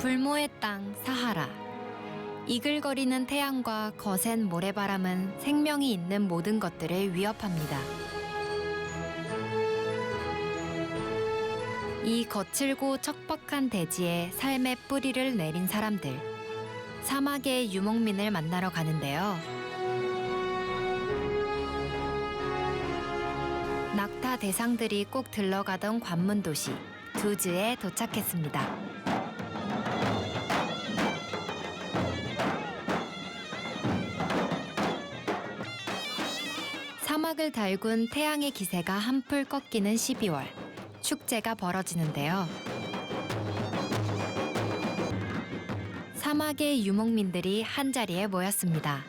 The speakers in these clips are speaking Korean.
불모의 땅 사하라. 이글거리는 태양과 거센 모래바람은 생명이 있는 모든 것들을 위협합니다. 이 거칠고 척박한 대지에 삶의 뿌리를 내린 사람들. 사막의 유목민을 만나러 가는데요. 낙타 대상들이 꼭 들러가던 관문 도시 두즈에 도착했습니다. 사막을 달군 태양의 기세가 한풀 꺾이는 12월 축제가 벌어지는데요. 사막의 유목민들이 한 자리에 모였습니다.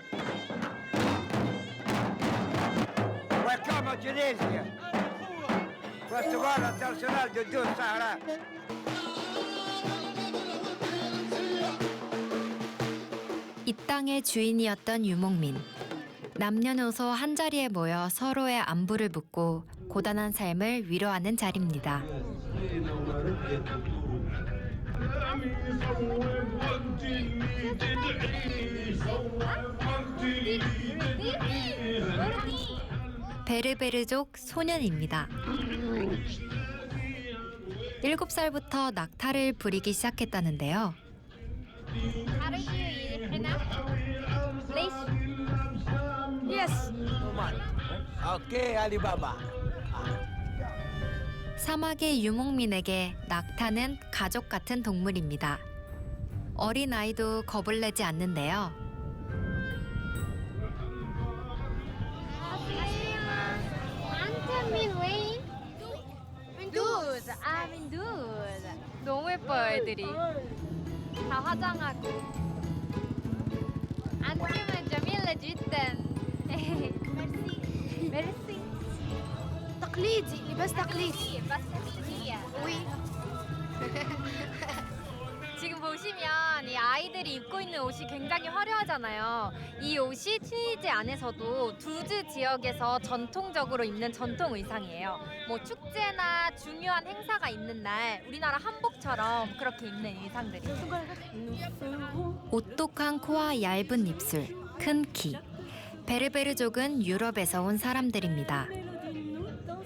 이 땅의 주인이었던 유목민. 남녀노소 한 자리에 모여 서로의 안부를 묻고 고단한 삶을 위로하는 자리입니다. 베르베르족 소년입니다. 일곱 살부터 낙타를 부리기 시작했다는데요. 오케이 알리바바. 아. 사막의 유목민에게 낙타는 가족 같은 동물입니다. 어린 아이도 겁을 내지 않는데요. 너무 예뻐 애들이 다 화장하고 안티면 좀 일러줄 땐 ميرسي. تقليدي لباس تقليدي بس هي. وي 지금 보시면 이 아이들이 입고 있는 옷이 굉장히 화려하잖아요. 이 옷이 튀니지 안에서도 두즈 지역에서 전통적으로 입는 전통 의상이에요. 뭐 축제나 중요한 행사가 있는 날 우리나라 한복처럼 그렇게 입는 의상들이. 오똑한 코와 얇은 입술, 큰 키. 베르베르족은 유럽에서 온 사람들입니다.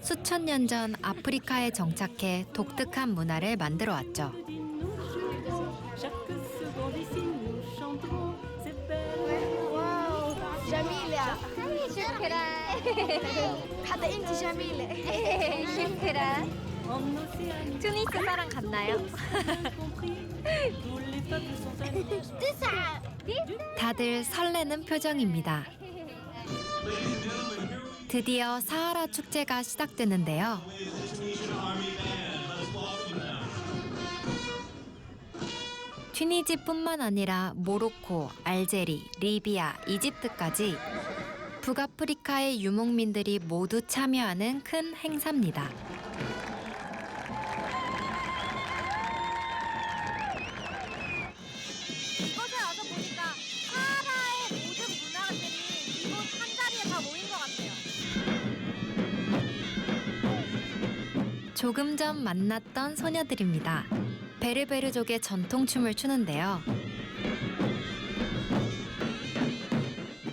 수천 년 전 아프리카에 정착해 독특한 문화를 만들어 왔죠. Chaque seconde ici, nous chanterons ces belles واو جميلة 슈크라. حتى انت جميلة 슈크라. en Océanie. 투니스 사람 같나요? compris, tous les peuples sont amis. تسعة 다들 설레는 표정입니다. 드디어 사하라 축제가 시작되는데요. 튀니지뿐만 아니라 모로코, 알제리, 리비아, 이집트까지 북아프리카의 유목민들이 모두 참여하는 큰 행사입니다. 조금 전 만났던 소녀들입니다. 베르베르족의 전통춤을 추는데요.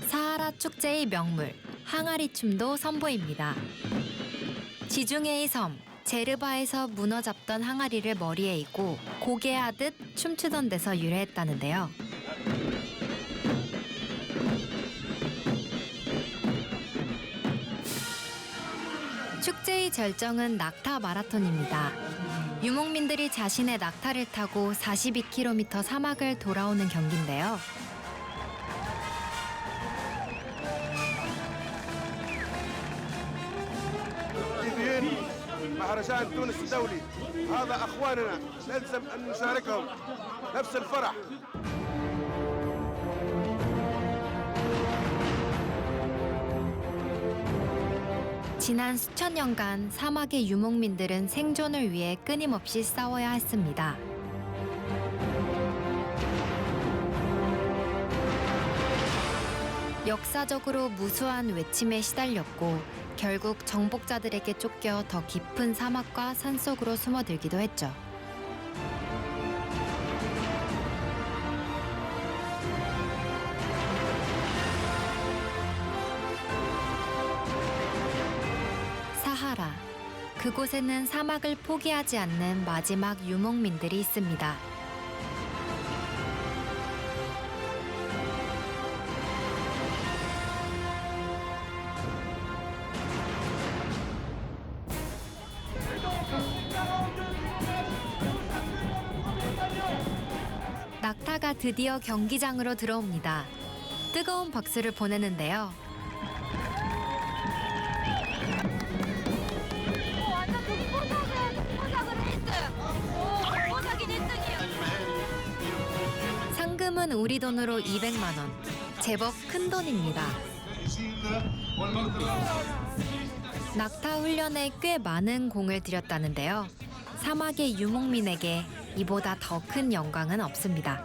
사하라 축제의 명물 항아리 춤도 선보입니다. 지중해의 섬 제르바에서 문어 잡던 항아리를 머리에 이고 고개하듯 춤추던 데서 유래했다는데요. 축제의 절정은 낙타 마라톤입니다. 유목민들이 자신의 낙타를 타고 42km 사막을 돌아오는 경기인데요. جديدين مهرجان تونس الدولي هذا اخواننا نلزم ان نشاركهم نفس الفرح 지난 수천 년간 사막의 유목민들은 생존을 위해 끊임없이 싸워야 했습니다. 역사적으로 무수한 외침에 시달렸고 결국 정복자들에게 쫓겨 더 깊은 사막과 산속으로 숨어들기도 했죠. 그곳에는 사막을 포기하지 않는 마지막 유목민들이 있습니다. 낙타가 드디어 경기장으로 들어옵니다. 뜨거운 박수를 보내는데요. 상금은 우리 돈으로 200만 원. 제법 큰 돈입니다. 낙타 훈련에 꽤 많은 공을 들였다는데요. 사막의 유목민에게 이보다 더 큰 영광은 없습니다.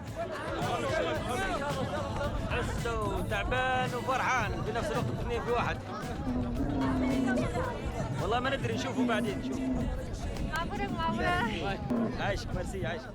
حسه تعبان وفرحان في نفس الوقت الاثنين في واحد والله ما ندري نشوفه بعدين نشوف 마브렉 마브렉. عايشك ميرسي عايشك